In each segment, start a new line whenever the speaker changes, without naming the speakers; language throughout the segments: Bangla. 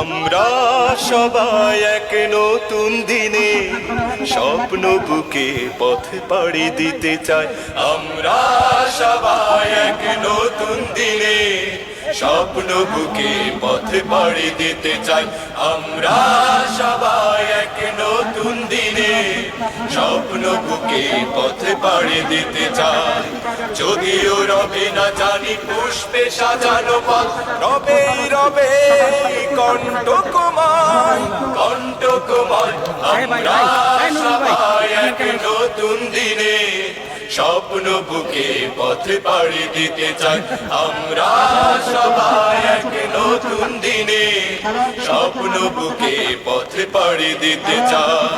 আমরা সবাই এক নতুন দিনে স্বপ্ন বুকে পথ পাড়ি দিতে চাই। আমরা সবাই এক নতুন দিনে স্বপ্ন বুকে পথ পাড়ি দিতে চাই। আমরা সবাই এক নতুন দিনে স্বপ্ন বুকে পথ পাড়ি দিতে চাই। যদিও রবে না জানি পুষ্পে সাজানো পথ রবেই রবে কণ্ঠকুমার। কণ্ঠকুমার আমরা সবাই এক নতুন দিনে স্বপ্ন বুকে পথ পাড়ি দিতে চাই। আমরা সবাই এক নতুন দিনে স্বপ্ন বুকে পথ পাড়ি দিতে চাই।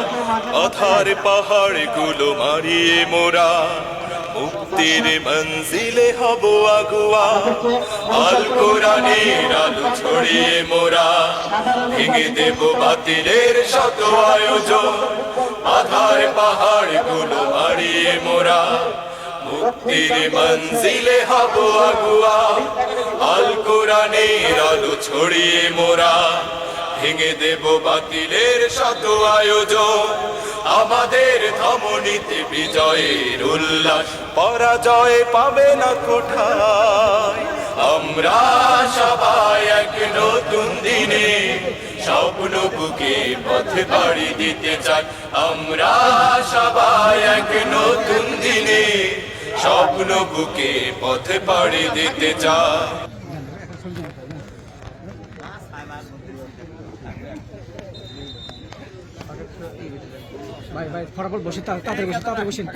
অথার পাহাড়গুলো মারিয়ে মোরা মুক্তির মঞ্জিলে হব আগুয়া। আল কোরআনের আলো ছড়িয়ে মোরা। ভেঙে দেব বাতিলের শত আয়োজন। আধার পাহাড়গুলো মারিয়ে মোরা। মুক্তির মঞ্জিলে হব আগুয়া। আল কোরআনের আলো ছড়িয়ে মোরা। ভেঙে দেব বাতিলের শত আয়োজন। আমাদের ধমনীতে বিজয়ের উল্লাস, পরাজয় পাবে না কোঠায় আমরা সবাই এক নতুন দিনে স্বপ্ন বুকে পথে পাড়ি দিতে চাই। আমরা সবাই এক নতুন দিনে স্বপ্ন বুকে পথে পাড়ি দিতে চাই।
ভাই ভাই ফটাফট বসে তাড়াতাড়ি বসে তাড়াতাড়ি বসেন।